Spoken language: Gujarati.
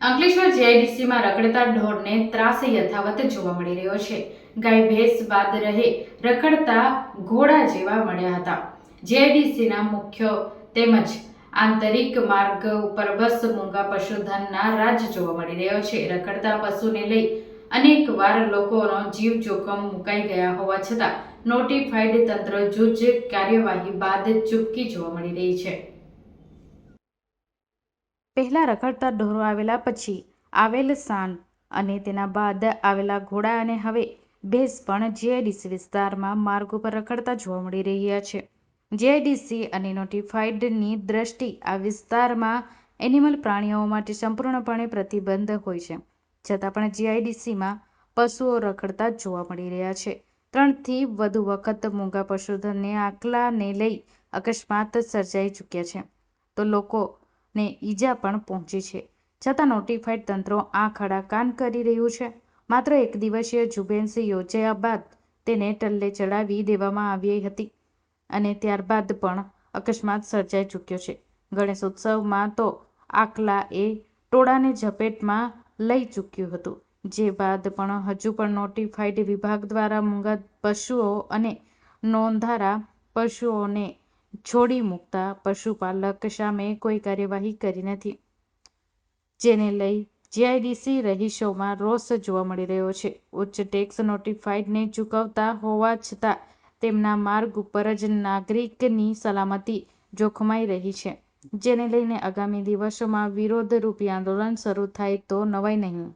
અંકલેશ્વર જીઆઈડીસીમાં રખડતા ઢોરને ત્રાસ યથાવત જોવા મળી રહ્યો છે. ગાય ભેંસ બાદ રહે રખડતા ઘોડા જેવા મળ્યા હતા. જીઆઈડીસીના મુખ્ય તેમજ આંતરિક માર્ગ ઉપર બસ, મૂંગા પશુધનના રાજ જોવા મળી રહ્યો છે. રખડતા પશુને લઈ અનેકવાર લોકોનો જીવ જોખમ મુકાઈ ગયા હોવા છતાં નોટિફાઈડ તંત્ર જૂજ કાર્યવાહી બાદ ચૂપકી જોવા મળી રહી છે. પહેલા રખડતા ઢોરો આવેલા પછી આવેલ સાન અને તેના બાદ આવેલા ઘોડા અને હવે ભેંસ પણ જીઆઈડીસી વિસ્તારમાં માર્ગ ઉપર રખડતા જોવા મળી રહ્યા છે. જીઆઈડીસી અને નોટિફાઈડની દ્રષ્ટિ આ વિસ્તારમાં એનિમલ પ્રાણીઓ માટે સંપૂર્ણપણે પ્રતિબંધ હોય છે. છતાં પણ જીઆઈડીસીમાં પશુઓ રખડતા જોવા મળી રહ્યા છે. ત્રણથી વધુ વખત મૂંગા પશુધનને આકલાને લઈ અકસ્માત સર્જાઈ ચૂક્યા છે. તો લોકોને ઈજા પણ પહોંચી છે. છતાં નોટિફાઈડ તંત્રો આંખ કાન કરી રહ્યું છે. માત્ર એક દિવસીય જુબેન્સી યોજાયા બાદ તેને ટલ્લે ચડાવી દેવામાં આવી હતી અને ત્યારબાદ પણ અકસ્માત સર્જાઈ ચૂક્યો છે. ગણેશ ઉત્સવમાં તો આકલા એ ટોળાને ઝપેટમાં લઈ ચૂક્યું હતું. જે બાદ પણ હજુ પણ નોટિફાઈડ વિભાગ દ્વારા મૂંગા પશુઓ અને નોંધારા પશુઓને છોડી મૂકતા પશુપાલક સામે કોઈ કાર્યવાહી કરી નથી. જેને લઈ જીઆઈડીસી રહીશોમાં રોષ જોવા મળી રહ્યો છે. ઉચ્ચ ટેક્સ નોટિફાઈડને ચૂકવતા હોવા છતાં તેમના માર્ગ ઉપર જ નાગરિકની સલામતી જોખમાઈ રહી છે. જેને લઈને આગામી દિવસોમાં વિરોધ રૂપી આંદોલન શરૂ થાય તો નવાઈ નહીં.